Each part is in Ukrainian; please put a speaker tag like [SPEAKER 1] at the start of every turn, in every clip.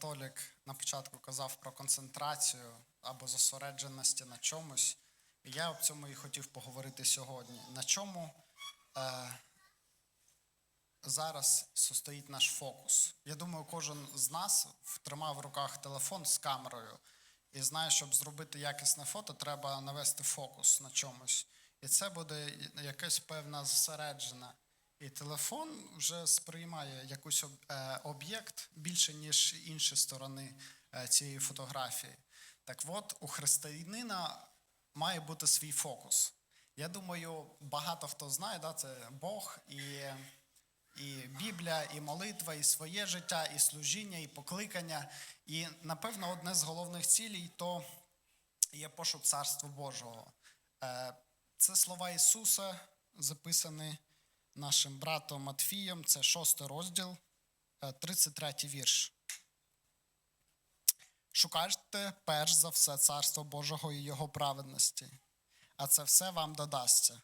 [SPEAKER 1] Толік на початку казав про концентрацію або зосередженості на чомусь. І я об цьому і хотів поговорити сьогодні. На чому е, зараз состоїть наш фокус? Я думаю, кожен з нас тримав в руках телефон з камерою і знає, щоб зробити якісне фото, треба навести фокус на чомусь. І це буде якась певна зосереджена. І телефон вже сприймає якийсь е, об'єкт більше, ніж інші сторони е, цієї фотографії. Так от, у християнина має бути свій фокус. Я думаю, багато хто знає, да, це Бог і, і Біблія, і молитва, і своє життя, і служіння, і покликання. І, напевно, одне з головних цілей то є пошук Царства Божого. Е, Це слова Ісуса, записані нашим братом Матфієм, це шостий розділ, е, 33 вірш. Шукайте перш за все Царство Божого і Його праведності, а це все вам додасться.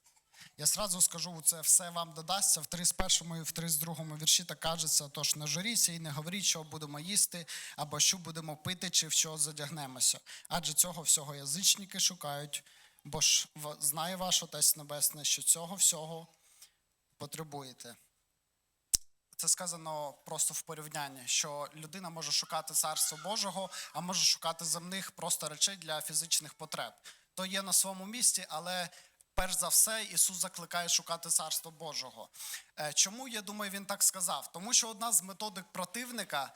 [SPEAKER 1] Я сразу скажу, це все вам додасться в 31 і в 32 вірші так кажеться, тож не журіться і не говоріть, що будемо їсти, або що будемо пити, чи в що задягнемося. Адже цього всього язичники шукають, бо ж знає ваш Отець Небесний, що цього всього потребуєте. Це сказано просто в порівнянні, що людина може шукати царство Божого, а може шукати земних просто речей для фізичних потреб. То є на своєму місці, але перш за все Ісус закликає шукати царство Божого. Е, Чому я думаю, він так сказав? Тому що одна з методик противника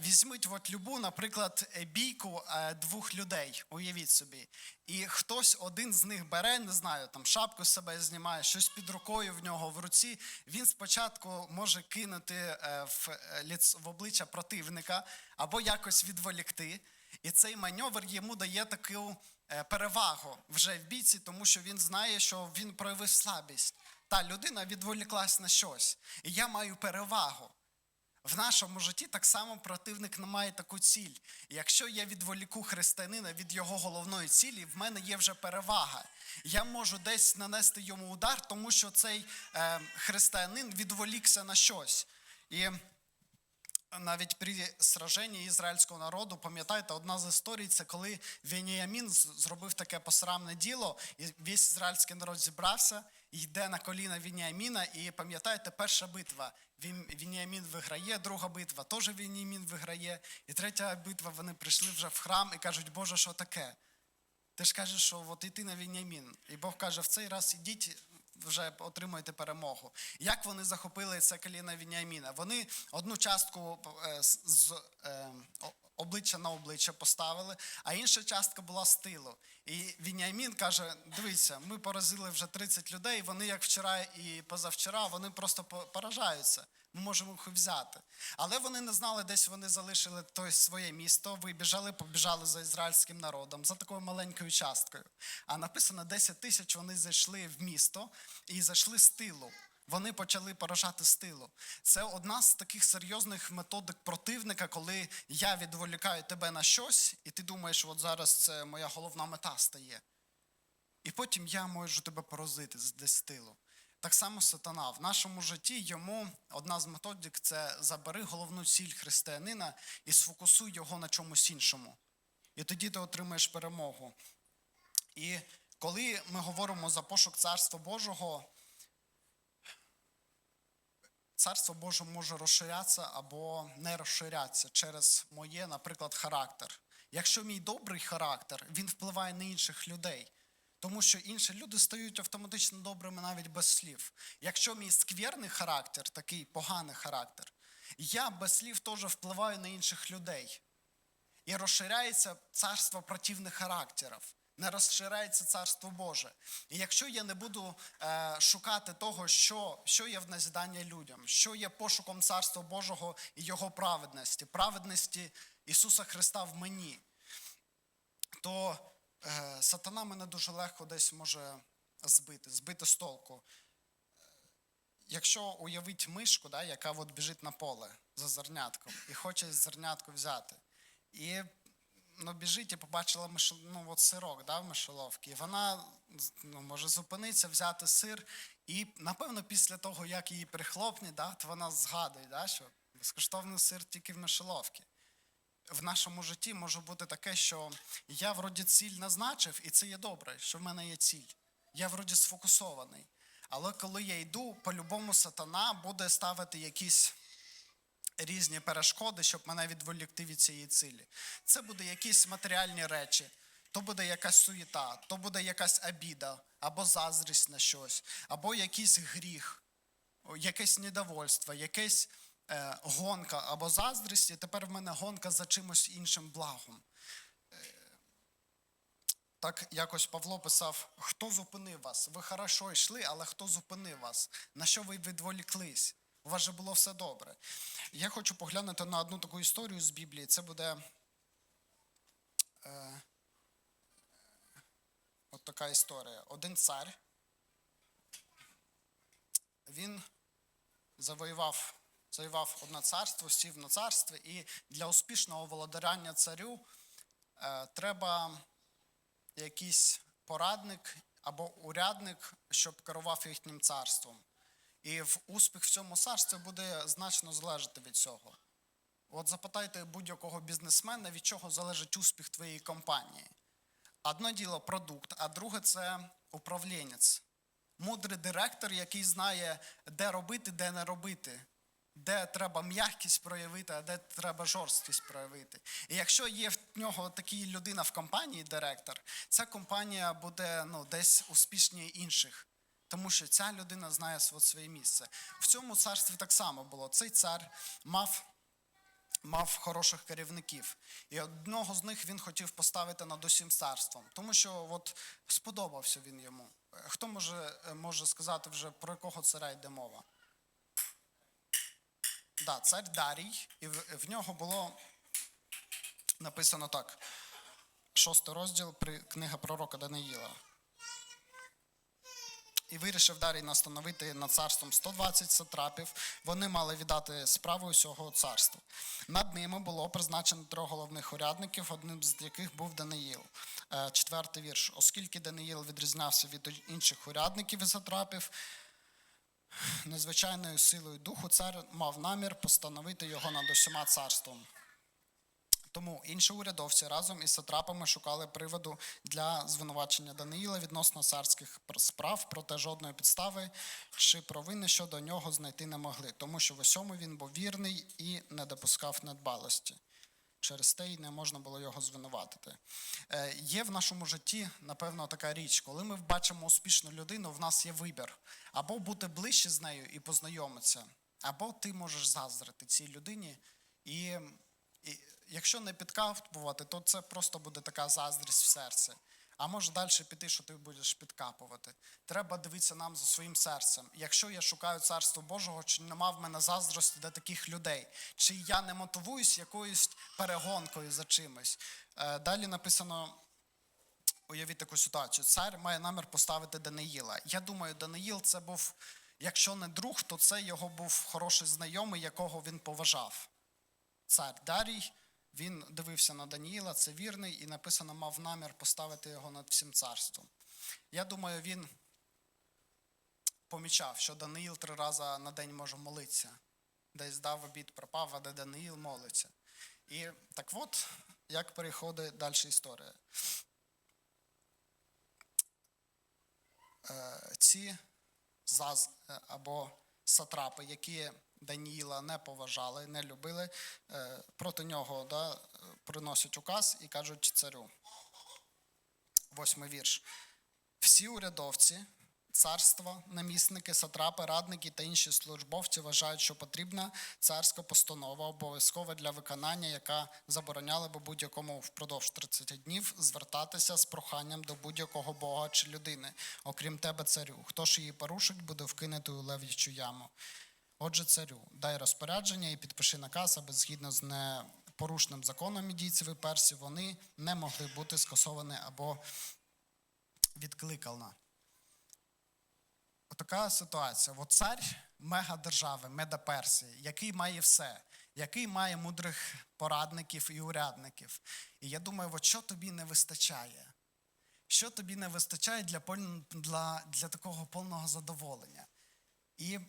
[SPEAKER 1] візьміть от любу, наприклад, е, бійку е, двох людей, уявіть собі, і хтось один з них бере, не знаю, там шапку з себе знімає, щось під рукою в нього в руці. Він спочатку може кинути е, в, е, в обличчя противника або якось відволікти. І цей маневр йому дає таку е, перевагу вже в бійці, тому що він знає, що він проявив слабість. Та людина відволіклась на щось. І я маю перевагу. В нашому житті так само противник не має таку ціль. Якщо я відволіку християнина від його головної цілі, в мене є вже перевага. Я можу десь нанести йому удар, тому що цей е, християнин відволікся на щось. І навіть при сраженні ізраїльського народу, пам'ятаєте, одна з історій це коли Веніамін зробив таке посрамне діло, і весь ізраїльський народ зібрався, йде на коліна Веніаміна, і пам'ятаєте, перша битва. Веніамін виграє, друга битва теж Веніамін виграє, і третя битва вони прийшли вже в храм і кажуть, Боже, що таке? Ти ж кажеш, що от іти на Веніамін. І Бог каже, в цей раз ідіть, вже отримуєте перемогу. Як вони захопили це коліна Вініаміна? Вони одну частку е, з, е, обличчя на обличчя поставили, а інша частка була з тилу. І Веніамін каже: дивіться, ми поразили вже 30 людей, вони як вчора і позавчора, вони просто поражаються. Ми можемо їх взяти. Але вони не знали, десь вони залишили то своє місто, вибіжали, побіжали за ізраїльським народом, за такою маленькою часткою. А написано 10 тисяч вони зайшли в місто і зайшли з тилу. Вони почали поражати з тилу. Це одна з таких серйозних методик противника, коли я відволікаю тебе на щось, і ти думаєш, от зараз це моя головна мета стає. І потім я можу тебе поразити десь з тилу. Так само сатана. В нашому житті йому одна з методик це забери головну ціль християнина і сфокусуй його на чомусь іншому. І тоді ти отримаєш перемогу. І коли ми говоримо за пошук Царства Божого, Царство Боже може розширятися або не розширятися через моє, наприклад, характер. Якщо мій добрий характер, він впливає на інших людей. Тому що інші люди стають автоматично добрими навіть без слів. Якщо мій скверний характер, такий поганий характер, я без слів теж впливаю на інших людей. І розширяється царство противних характерів, не розширяється царство Боже. І якщо я не буду е, шукати того, що, що є в назідання людям, що є пошуком царства Божого і Його праведності, праведності Ісуса Христа в мені, то е, сатана мене дуже легко десь може збити, збити з толку. Якщо уявить мишку, да, яка от біжить на поле за зернятком і хоче зернятко взяти, і ну, біжить і побачила миш... ну, от сирок да, в мишоловці, і вона ну, може зупинитися, взяти сир, і напевно після того, як її прихлопне, да, то вона згадує, да, що безкоштовний сир тільки в мишоловці. в нашому житті може бути таке, що я вроді ціль назначив, і це є добре, що в мене є ціль. Я вроді сфокусований. Але коли я йду, по-любому сатана буде ставити якісь різні перешкоди, щоб мене відволікти від цієї цілі. Це буде якісь матеріальні речі, то буде якась суєта, то буде якась обіда, або заздрість на щось, або якийсь гріх, якесь недовольство, якась е, гонка або заздрість, і тепер в мене гонка за чимось іншим благом. Так якось Павло писав: хто зупинив вас? Ви хорошо йшли, але хто зупинив вас? На що ви відволіклись? У вас же було все добре. Я хочу поглянути на одну таку історію з Біблії. Це буде е, от така історія. Один цар. Він завоював, завоював одне царство, сів на царство, і для успішного володаряння царю е, треба якийсь порадник або урядник, щоб керував їхнім царством. І успіх в цьому царстві буде значно залежати від цього. От запитайте будь-якого бізнесмена, від чого залежить успіх твоєї компанії. Одне діло продукт, а друге це управлінець. Мудрий директор, який знає, де робити, де не робити, де треба м'якість проявити, а де треба жорсткість проявити. І якщо є в нього така людина в компанії, директор, ця компанія буде ну, десь успішніше інших. Тому що ця людина знає своє місце. В цьому царстві так само було. Цей цар мав мав хороших керівників. І одного з них він хотів поставити над усім царством, тому що от сподобався він йому. Хто може, може сказати вже про якого царя йде мова? Да, цар Дарій, і в, в нього було написано так: шостий розділ при книга пророка Даниїла. І вирішив Дарій настановити над царством 120 сатрапів. Вони мали віддати справу усього царства. Над ними було призначено трьох головних урядників, одним з яких був Даниїл. Е, Четвертий вірш. Оскільки Даниїл відрізнявся від інших урядників і сатрапів, незвичайною силою духу цар мав намір постановити його над усіма царством. Тому інші урядовці разом із сатрапами шукали приводу для звинувачення Даниїла відносно царських справ, проте жодної підстави чи провини щодо нього знайти не могли, тому що в усьому він був вірний і не допускав недбалості. Через те й не можна було його звинуватити. Е, є в нашому житті, напевно, така річ, коли ми бачимо успішну людину, в нас є вибір. Або бути ближче з нею і познайомитися, або ти можеш заздрити цій людині. І, і якщо не підкапувати, то це просто буде така заздрість в серці. А може далі піти, що ти будеш підкапувати. Треба дивитися нам за своїм серцем. Якщо я шукаю царство Божого, чи нема в мене заздрості до таких людей, чи я не мотивуюсь якоюсь перегонкою за чимось. Е, Далі написано. Уявіть таку ситуацію. Цар має намір поставити Даниїла. Я думаю, Даниїл це був, якщо не друг, то це його був хороший знайомий, якого він поважав. Цар Дарій, він дивився на Даніїла, це вірний, і написано, мав намір поставити його над всім царством. Я думаю, він помічав, що Даниїл три рази на день може молитися. Десь дав обід, пропав, а де Даниїл молиться. І так от, як переходить далі історія. Е, ці заз е, або сатрапи, які Даніїла не поважали, не любили, е, проти нього да, е, приносять указ і кажуть царю. Восьмий вірш. Всі урядовці, царства, намісники, сатрапи, радники та інші службовці вважають, що потрібна царська постанова обов'язкова для виконання, яка забороняла би будь-якому впродовж 30 днів звертатися з проханням до будь-якого бога чи людини, окрім тебе, царю. Хто ж її порушить, буде вкинутий у лев'ячу яму. Отже, царю, дай розпорядження і підпиши наказ, аби згідно з непорушним законом ідійців і персів, вони не могли бути скасовані або відкликана. Отака ситуація. От цар мегадержави, медаперсії, який має все, який має мудрих порадників і урядників. І я думаю, от що тобі не вистачає? Що тобі не вистачає для, для, для такого повного задоволення? І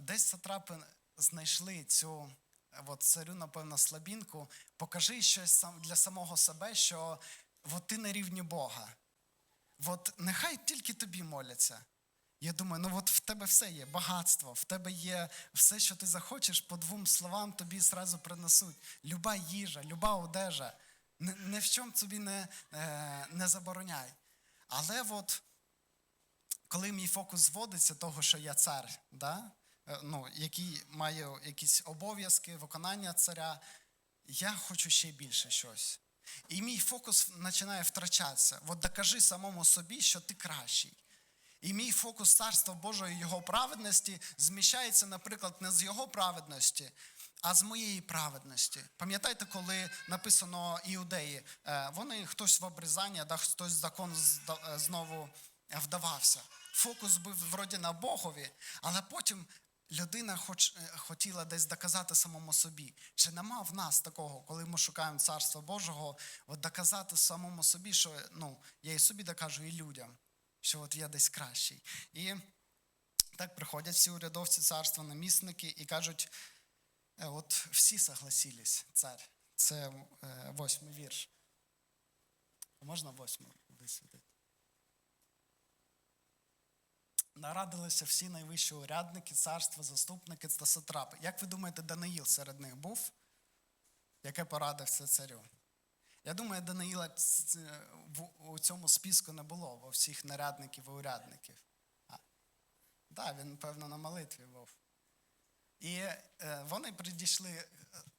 [SPEAKER 1] десь сатрапи знайшли цю от царю, напевно, слабінку, покажи щось для самого себе, що от ти на рівні Бога. От нехай тільки тобі моляться. Я думаю, ну от в тебе все є, багатство, в тебе є все, що ти захочеш, по двом словам тобі зразу принесуть. Люба їжа, люба одежа. Ні, ні в чому тобі не, е, не забороняй. Але от коли мій фокус зводиться того, що я цар, да? Е, ну, який має якісь обов'язки, виконання царя, я хочу ще більше щось. І мій фокус починає втрачатися. От докажи самому собі, що ти кращий. І мій фокус царства Божого і його праведності зміщається, наприклад, не з його праведності, а з моєї праведності. Пам'ятаєте, коли написано іудеї, е, вони хтось в обрізання, да, хтось закон е, знову вдавався. Фокус був вроді на Богові, але потім людина хоч, е, хотіла десь доказати самому собі. Чи нема в нас такого, коли ми шукаємо царства Божого, от доказати самому собі, що ну, я і собі докажу, і людям, що от я десь кращий. І так приходять всі урядовці царства, намісники і кажуть: е, от всі согласились, цар. Це е, восьмий вірш. Можна восьмий висвітити? Нарадилися всі найвищі урядники, царства, заступники та сатрапи. Як ви думаєте, Даниїл серед них був? Яке порадив це царю? Я думаю, Даниїла у цьому списку не було, во всіх нарядників і урядників. Так, да, він, певно, на молитві був. І е, вони прийшли е,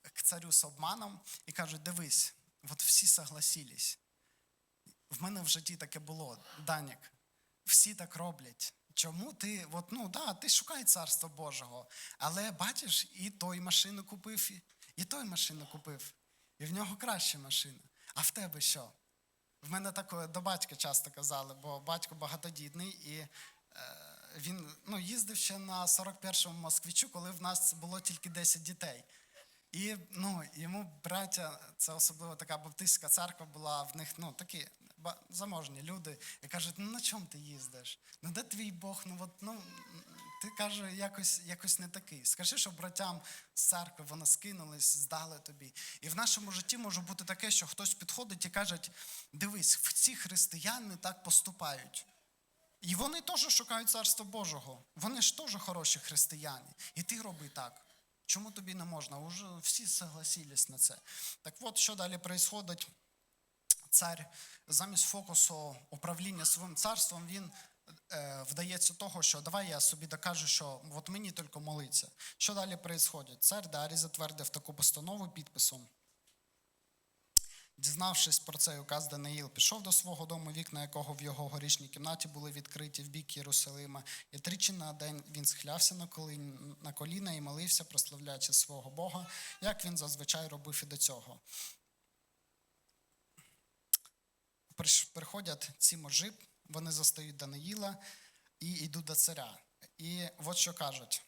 [SPEAKER 1] к царю з обманом і кажуть: дивись, от всі согласились. В мене в житті таке було, Данік. Всі так роблять. Чому ти, от, ну да, ти шукай царства Божого, але бачиш, і той машину купив, і, той машину купив, і в нього краща машина. А в тебе що? В мене так до батька часто казали, бо батько багатодітний, і е, він ну, їздив ще на 41-му москвичу, коли в нас було тільки 10 дітей. І ну, йому браття, це особливо така баптистська церква була, в них ну, такі заможні люди, і кажуть, ну на чому ти їздиш? Ну де твій Бог? Ну от ну ти каже, якось, якось не такий. Скажи, що братям з церкви вони скинулись, здали тобі. І в нашому житті може бути таке, що хтось підходить і каже, дивись, в ці християни так поступають. І вони теж шукають царство Божого. Вони ж теж хороші християни. І ти роби так. Чому тобі не можна? Уже всі согласились на це. Так от, що далі відбувається? Цар замість фокусу управління своїм царством, він е, вдається того, що давай я собі докажу, що от мені тільки молиться. Що далі відбувається? Цар Дарій затвердив таку постанову підписом. Дізнавшись про цей указ, Даниїл пішов до свого дому, вікна якого в його горішній кімнаті були відкриті в бік Єрусалима, і тричі на день він колін- на коліна і молився, прославляючи свого Бога, як він зазвичай робив і до цього. Приходять ці можі, вони застають Даниїла і йдуть до царя. І от що кажуть.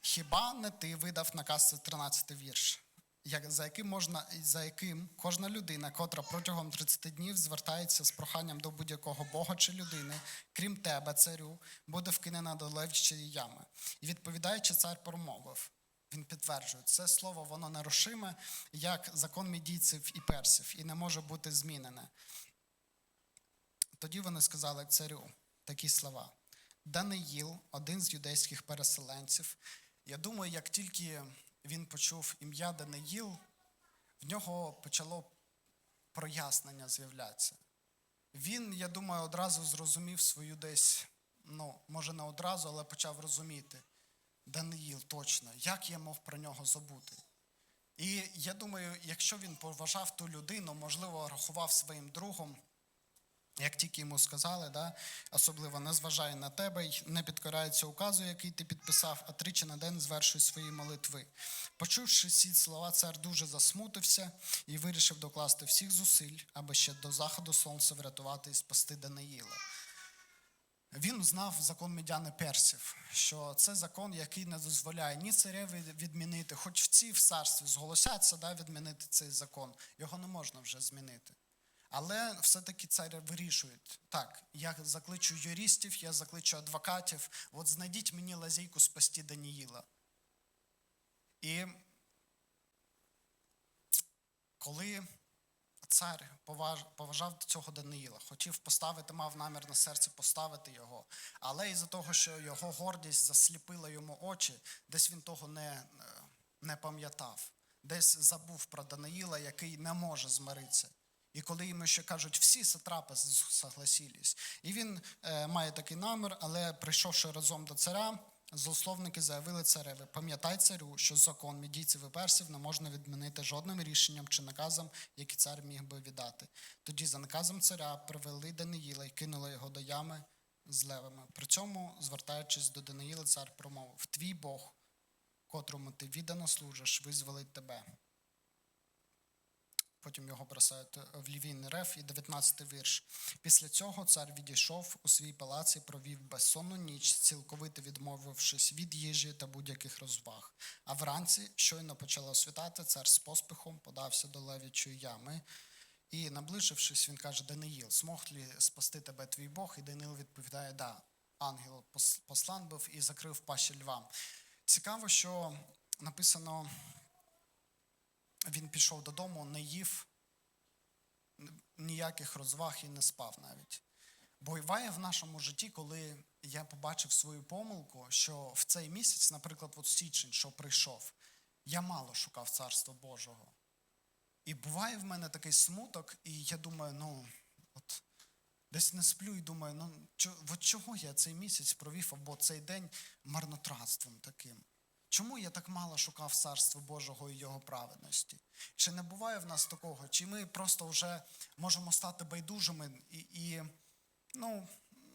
[SPEAKER 1] Хіба не ти видав наказ це 13 вірш, за, яким можна, за яким кожна людина, котра протягом 30 днів звертається з проханням до будь-якого Бога чи людини, крім тебе, царю, буде вкинена до левчої ями. І відповідаючи, цар промовив. Він підтверджує, це слово воно нерушиме, як закон мідійців і персів, і не може бути змінене. Тоді вони сказали царю такі слова. Даниїл, один з юдейських переселенців. Я думаю, як тільки він почув ім'я Даниїл, в нього почало прояснення з'являтися. Він, я думаю, одразу зрозумів свою десь, ну, може, не одразу, але почав розуміти. Даниїл, точно, як я мог про нього забути? І я думаю, якщо він поважав ту людину, можливо, рахував своїм другом, як тільки йому сказали, да, особливо не зважає на тебе й не підкорається указу, який ти підписав, а тричі на день звершуй свої молитви. Почувши ці слова, цар дуже засмутився і вирішив докласти всіх зусиль, аби ще до заходу сонця врятувати і спасти Даниїла. Він знав закон медяни персів, що це закон, який не дозволяє ні цареві відмінити, хоч всі в царстві зголосяться да, відмінити цей закон, його не можна вже змінити. Але все-таки царя вирішують. Так, я закличу юристів, я закличу адвокатів. От знайдіть мені лазейку спасти Даніїла. І коли цар поважав цього Даниїла, хотів поставити, мав намір на серці поставити його, але із-за того, що його гордість засліпила йому очі, десь він того не, не пам'ятав, десь забув про Даниїла, який не може змиритися. І коли йому ще кажуть, всі сатрапи согласились. І він е, має такий намір, але прийшовши разом до царя, злословники заявили цареві, пам'ятай царю, що закон мідійців і персів не можна відмінити жодним рішенням чи наказом, який цар міг би віддати. Тоді за наказом царя привели Даниїла і кинули його до ями з левами. При цьому, звертаючись до Даниїла, цар промовив: Твій Бог, котрому ти віддано служиш, визволить тебе. Потім його бросають в лівійний реф і 19 вірш. Після цього цар відійшов у свій палац і провів безсонну ніч, цілковито відмовившись від їжі та будь-яких розваг. А вранці, щойно почало світати, цар з поспіхом подався до левічої ями. І, наближившись, він каже: Даниїл, змог ли спасти тебе твій Бог? І Даниїл відповідає: Да, ангел пос- послан був і закрив пащі львам. Цікаво, що написано він пішов додому, не їв ніяких розваг і не спав навіть. Буває в нашому житті, коли я побачив свою помилку, що в цей місяць, наприклад, от січень, що прийшов, я мало шукав Царства Божого. І буває в мене такий смуток, і я думаю, ну, от десь не сплю і думаю, ну чого я цей місяць провів або цей день марнотратством таким? Чому я так мало шукав Царства Божого і Його праведності? Чи не буває в нас такого? Чи ми просто вже можемо стати байдужими і, і ну,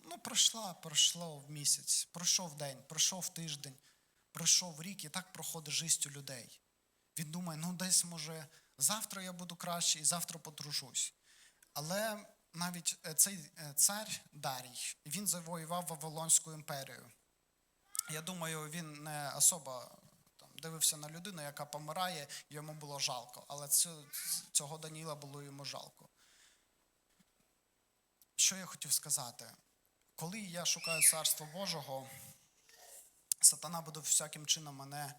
[SPEAKER 1] ну, пройшла, пройшло в місяць, пройшов день, пройшов тиждень, пройшов рік, і так проходить життя у людей. Він думає, ну десь може завтра я буду краще і завтра подружусь. Але навіть е, цей е, цар Дарій, він завоював Вавилонську імперію. Я думаю, він не особо там, дивився на людину, яка помирає, йому було жалко. Але цього Даніла було йому жалко. Що я хотів сказати? Коли я шукаю Царство Божого, сатана буде всяким чином мене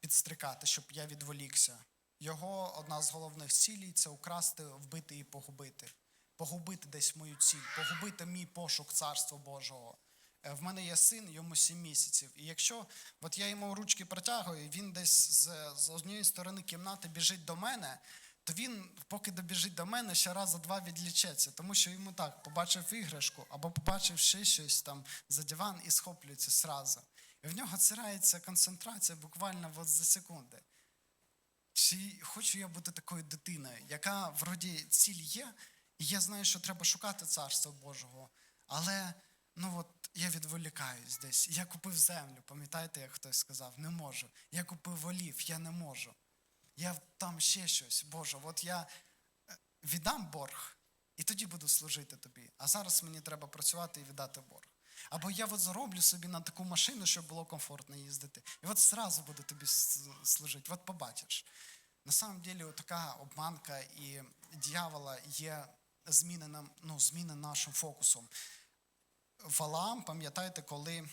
[SPEAKER 1] підстрикати, щоб я відволікся. Його одна з головних цілей це украсти, вбити і погубити. Погубити десь мою ціль, погубити мій пошук Царства Божого. Е, В мене є син, йому 7 місяців. І якщо от я йому ручки протягую, і він десь з, з однієї сторони кімнати біжить до мене, то він, поки добіжить до мене, ще раз за два відлічеться. Тому що йому так побачив іграшку або побачив ще щось там за диван і схоплюється сразу. І в нього цирається концентрація буквально от за секунди. Чи хочу я бути такою дитиною, яка вроді ціль є, і я знаю, що треба шукати Царство Божого, але ну от я відволікаюсь десь. Я купив землю, пам'ятаєте, як хтось сказав, не можу. Я купив волів, я не можу. Я там ще щось, Боже, от я е, віддам борг, і тоді буду служити тобі. А зараз мені треба працювати і віддати борг. Або я от зароблю собі на таку машину, щоб було комфортно їздити. І от зразу буду тобі служити. От побачиш. На самом деле, така обманка і дьявола є зміненим, ну, зміненим нашим фокусом. Валаам, пам'ятаєте, коли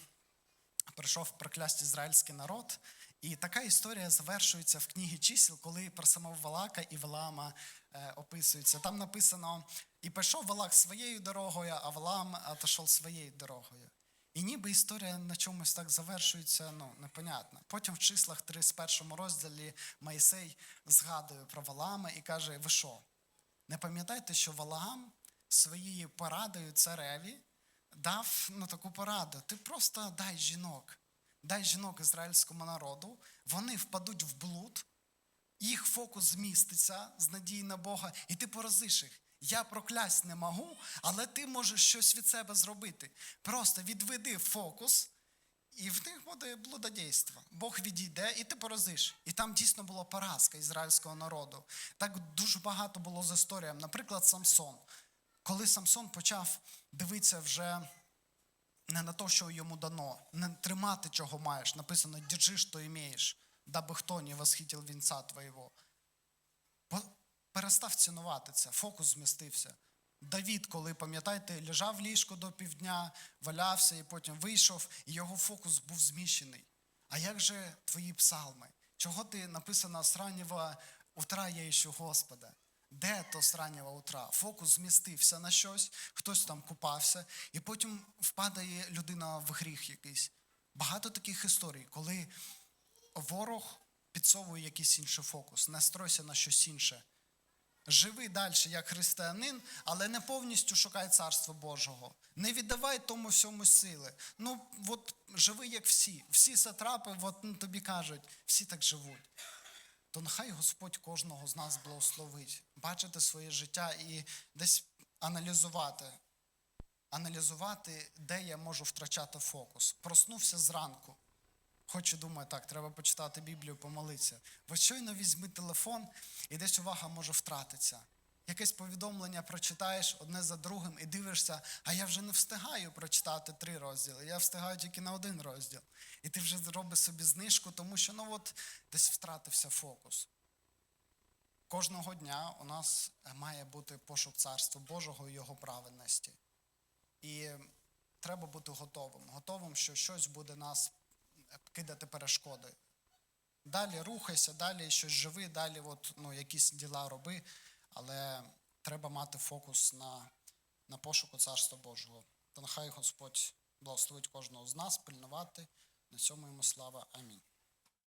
[SPEAKER 1] прийшов проклясть ізраїльський народ, і така історія завершується в книгі чисел, коли про самого Валака і Валаама е, описується. Там написано: і пішов Валак своєю дорогою, а Валаам отошов своєю дорогою. І ніби історія на чомусь так завершується, ну, непонятно. Потім в числах 31 розділі Моїсей згадує про Валаама і каже: ви що? Не пам'ятаєте, що Валаам своєю порадою цареві дав ну, таку пораду. Ти просто дай жінок, дай жінок ізраїльському народу, вони впадуть в блуд, їх фокус зміститься з надії на Бога, і ти поразиш їх. Я проклясть не можу, але ти можеш щось від себе зробити. Просто відведи фокус, і в них буде блудодійство. Бог відійде, і ти поразиш. І там дійсно була поразка ізраїльського народу. Так дуже багато було з історіям. Наприклад, Самсон. Коли Самсон почав дивитися вже не на те, що йому дано, не тримати, чого маєш. Написано, держи, що імеєш, даби хто не восхитив вінця твоєго. Перестав цінувати це, фокус змістився. Давід, коли пам'ятаєте, лежав в ліжку до півдня, валявся і потім вийшов, і його фокус був зміщений. А як же твої псалми? Чого ти написано з раннього утра я іщу Господа? Де то раннього утра? Фокус змістився на щось, хтось там купався, і потім впадає людина в гріх якийсь. Багато таких історій, коли ворог підсовує якийсь інший фокус, настройся на щось інше. Живи далі як християнин, але не повністю шукай царства Божого. Не віддавай тому всьому сили. Ну, от живи як всі. Всі сатрапи, от ну, тобі кажуть, всі так живуть. То нехай Господь кожного з нас благословить, бачити своє життя і десь аналізувати. Аналізувати, де я можу втрачати фокус. Проснувся зранку. Хочу, думаю, так, треба почитати Біблію, помолитися. Ви щойно візьми телефон і десь увага може втратитися. Якесь повідомлення прочитаєш одне за другим і дивишся, а я вже не встигаю прочитати три розділи, я встигаю тільки на один розділ. І ти вже зробиш собі знижку, тому що ну от десь втратився фокус. Кожного дня у нас має бути пошук царства Божого і його праведності. І треба бути готовим. Готовим, що щось буде нас кидати перешкоди. Далі рухайся, далі щось живи, далі от, ну, якісь діла роби, але треба мати фокус на, на пошуку Царства Божого. Та нехай Господь благословить кожного з нас, пильнувати. На цьому йому слава. Амінь.